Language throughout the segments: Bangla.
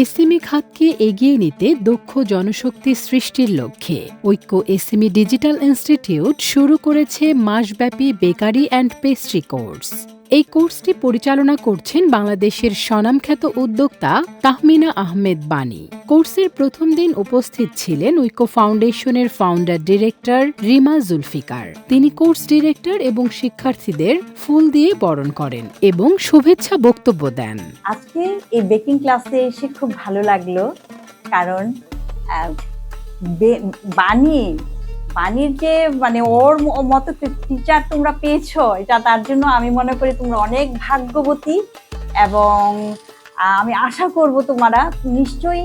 এসএমই খাতকে এগিয়ে নিতে দক্ষ জনশক্তি সৃষ্টির লক্ষ্যে ঐক্য এসএমই ডিজিটাল ইনস্টিটিউট শুরু করেছে মাসব্যাপী বেকারি অ্যান্ড পেস্ট্রি কোর্স। এই কোর্সটি পরিচালনা করছেন বাংলাদেশের স্বনামখ্যাত উদ্যোক্তা তাহমিনা আহমেদ বানী। কোর্সের প্রথম দিন উপস্থিত ছিলেন ঐক্য ফাউন্ডেশনের ফাউন্ডার ডিরেক্টর রিমা জুলফিকার। তিনি কোর্স ডিরেক্টর এবং শিক্ষার্থীদের ফুল দিয়ে বরণ করেন এবং শুভেচ্ছা বক্তব্য দেন। আজকে এই বেকিং ক্লাসে এসে খুব ভালো লাগল কারণ আহ, বানির যে মানে ওর মতো টিচার তোমরা পেয়েছ, এটা তার জন্য আমি মনে করি তোমরা অনেক ভাগ্যবতী এবং আমি আশা করব তোমরা নিশ্চয়ই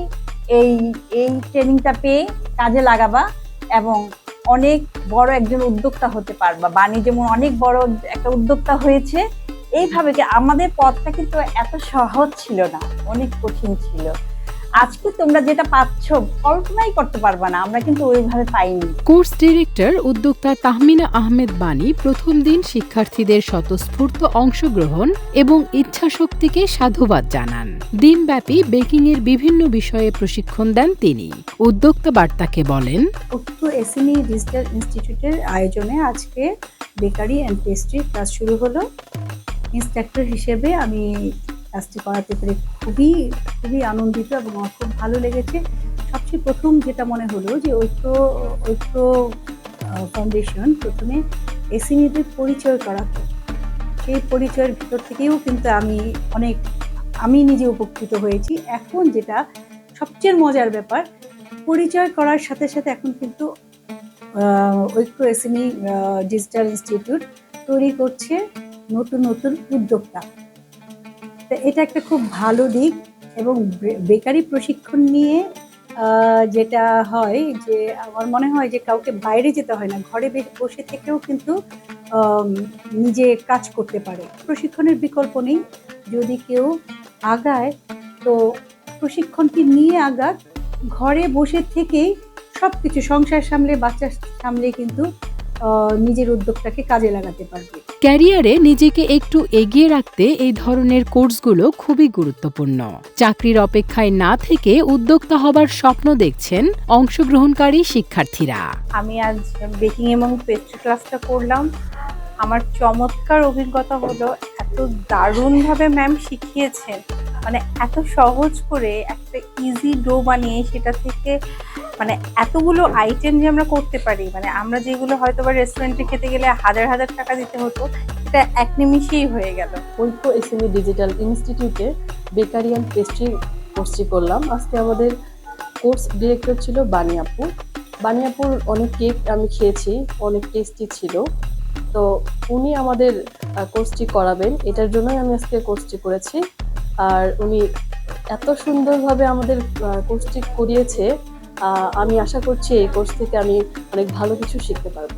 এই এই ট্রেনিংটা পেয়ে কাজে লাগাবা এবং অনেক বড় একজন উদ্যোক্তা হতে পারবা। বাণী যেমন অনেক বড় একটা উদ্যোক্তা হয়েছে, এইভাবে যে আমাদের পথটা কিন্তু এত সহজ ছিল না, অনেক কঠিন ছিল। আজকে তোমরা যেটা পাচ্ছ কল্পনাই করতে পারবা না আমরা কিন্তু ওইভাবে পাইনি। কোর্স ডিরেক্টর উদ্যোক্তা তাহমিনা আহমেদ বানী প্রথম দিন শিক্ষার্থীদের স্বতঃস্ফূর্ত অংশগ্রহণ এবং ইচ্ছাশক্তিকে সাধুবাদ জানান। দিনব্যাপী বেকিংয়ের বিভিন্ন বিষয়ে প্রশিক্ষণ দেন তিনি। উদ্যোক্তা বার্তাকে বলেন উক্ত এসএমই ডিজিটাল ইনস্টিটিউটের আয়োজনে আজকে বেকারি অ্যান্ড পেস্ট্রি ক্লাস শুরু হলো। ইনস্ট্রাক্টর হিসেবে আমি ক্লাসটি করাতে পেরে খুবই খুবই আনন্দিত এবং আমার খুব ভালো লেগেছে। সবচেয়ে প্রথম যেটা মনে হলো যে ঐক্য ঐক্য ফাউন্ডেশন প্রথমে এসএমইদের পরিচয় করাতো সেই পরিচয়ের ভিতর থেকেও কিন্তু আমি অনেক, আমি নিজে উপকৃত হয়েছি। এখন যেটা সবচেয়ে মজার ব্যাপার, পরিচয় করার সাথে সাথে এখন কিন্তু ঐক্য এসএমই ডিজিটাল ইনস্টিটিউট তৈরি করছে নতুন নতুন উদ্যোক্তা। তো এটা একটা খুব ভালো দিক এবং বেকারি প্রশিক্ষণ নিয়ে যেটা হয় যে, আমার মনে হয় যে কাউকে বাইরে যেতে হয় না, ঘরে বসে থেকেও কিন্তু নিজে কাজ করতে পারে। প্রশিক্ষণের বিকল্প নেই। যদি কেউ আগায়, তো প্রশিক্ষণটি নিয়ে আগাক, ঘরে বসে থেকেই সব কিছু সংসার সামলে, বাচ্চা সামলে কিন্তু নিজের উদ্যোগটাকে কাজে লাগাতে পারবে। ক্যারিয়ারে নিজেকে একটু এগিয়ে রাখতে এই ধরনের কোর্সগুলো খুবই গুরুত্বপূর্ণ। চাকরির অপেক্ষায় না থেকে উদ্যোক্তা হবার স্বপ্ন দেখছেন অংশগ্রহণকারী শিক্ষার্থীরা। আমি আজ বেকিং এবং পেস্ট্রি ক্লাসটা করলাম। আমার চমৎকার অভিজ্ঞতা হলো এত দারুণভাবে ম্যাম শিখিয়েছেন। মানে এত সহজ করে একটা ইজি ডো বানিয়ে সেটা থেকে মানে এতগুলো আইটেম যে আমরা করতে পারি মানে আমরা যেগুলো হয়তো বা রেস্টুরেন্টে খেতে গেলে হাজার হাজার টাকা দিতে হতো এটা এক নিমিশেই হয়ে গেল। ঐক্য এসএমই ডিজিটাল ইনস্টিটিউটে বেকারি অ্যান্ড পেস্ট্রি কোর্সটি করলাম। আজকে আমাদের কোর্স ডিরেক্টর ছিল বানিয়াপু বানিয়াপুর অনেক কেক আমি খেয়েছি, অনেক টেস্টি ছিল। তো উনি আমাদের কোর্সটি করাবেন। এটার জন্যই আমি আজকে কোর্সটি করেছি। আর উনি এত সুন্দরভাবে আমাদের কোর্সটি করিয়েছে আমি আশা করছি এই কোর্স থেকে আমি অনেক ভালো কিছু শিখতে পারব।